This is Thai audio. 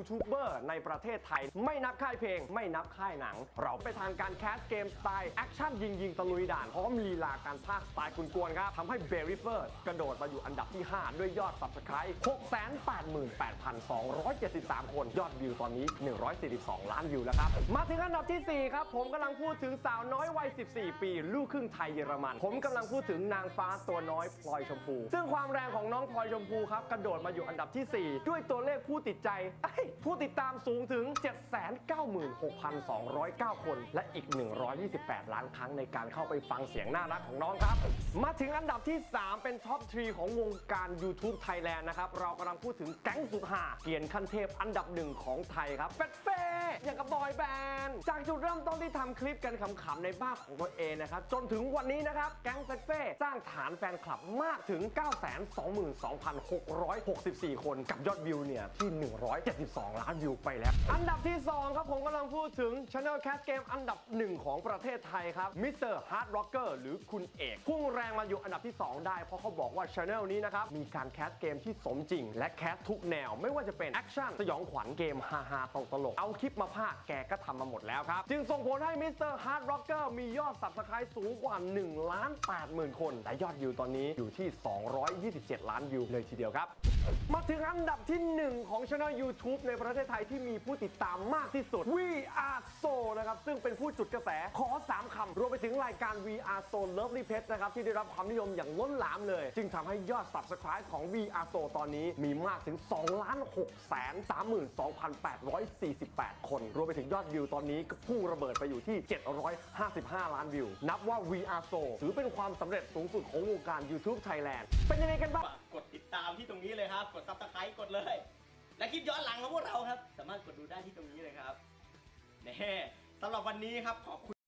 ยูทูบเบอร์ในประเทศไทย ไม่นับค่ายเพลง ไม่นับค่ายหนัง เราไปทางการแคสเกมสไตล์ แอคชั่นยิงยิงตะลุยด่าน พร้อมลีลาการพากสไตล์กวนๆครับทำให้เบริเฟอร์กระโดดมาอยู่อันดับที่ 5 ด้วยยอด Subscribe 688,273 คน ยอดวิวตอนนี้ 142 ล้านวิวแล้วครับ มาถึงอันดับทีสี่ 4 ครับ ผมกำลังพูดถึงสาวน้อยวัย 14 ปี ลูกครึ่งไทยเยอรมัน ผมกำลังพูดถึงนางฟ้าตัวน้อยพลอยชมพู ซึ่งความแรงของน้องพลอยชมพูครับกระโดดมาอยู่อันดับที่ 4 ด้วยตัวเลขผู้ติดใจผู้ติดตามสูงถึง 796,209 คน และอีก 128 ล้านครั้งในการเข้าไปฟังเสียงน่ารักของน้องครับ มาถึงอันดับที่ 3 เป็นท็อปทรีของวงการ YouTube Thailand นะครับ เรากำลังพูดถึงแก๊งสุดหาเกียรติขั้นเทพอันดับหนึ่งของไทยครับเฟดเฟอย่างกับบอยแบนด์จากจุดเริ่มต้นที่ทำคลิปกันขำๆในบ้านของตัวเองนะครับ จนถึงวันนี้นะครับแก๊งเฟดเฟสร้างฐานแฟนคลับมากถึง 922,664 คนกับยอดวิวเนี่ยที่ 172ล้านวิวไปแล้ว อันดับที่ 2 ครับผมกำลังพูดถึง Channel Cast Game อันดับหนึ่งของประเทศไทยครับ Mr. Hard Rocker หรือคุณเอกพุ่งแรงมาอยู่อันดับที่ 2 ได้ เพราะเขาบอกว่า Channel นี้นะครับ มีการแคสเกมที่สมจริง และแคสทุกแนว ไม่ว่าจะเป็นแอคชั่นสยองขวัญเกมฮาฮาตลกตลกเอาคลิปมาพากย์แกก็ทำมาหมดแล้วครับ จึงส่งผลให้ Mr. Hard Rocker มียอด Subscribe สูงกว่า1ล้าน8หมื่นคนแต่ยอดวิวตอนนี้อยู่ที่ 227 ล้านวิวเลยทีเดียวครับ มาถึงอันดับที่ 1 ของ Channel YouTube ในประเทศไทยที่มีผู้ติดตามมากที่สุด VR So นะครับ ซึ่งเป็นผู้จุดกระแสขอ 3คำรวมไปถึงรายการ VR So Lovely Pet นะครับ ที่ได้รับความนิยมอย่างล้นหลามเลย จึงทำให้ยอด Subscribe ของ VR So ตอนนี้มีมากถึง2ล้าน6แสน32,848 คน รวมไปถึงยอดวิวตอนนี้ก็พุ่งระเบิดไปอยู่ที่ 755 ล้านวิว นับว่า VR So ถือเป็นความสำเร็จสูงสุดของวงการ YouTube Thailand เป็นยังไงกันบ้างกกดติดตาม และคลิปย้อนหลังของพวกเราครับ สามารถกดดูได้ที่ตรงนี้เลยครับแน่สำหรับวันนี้ครับขอบคุณ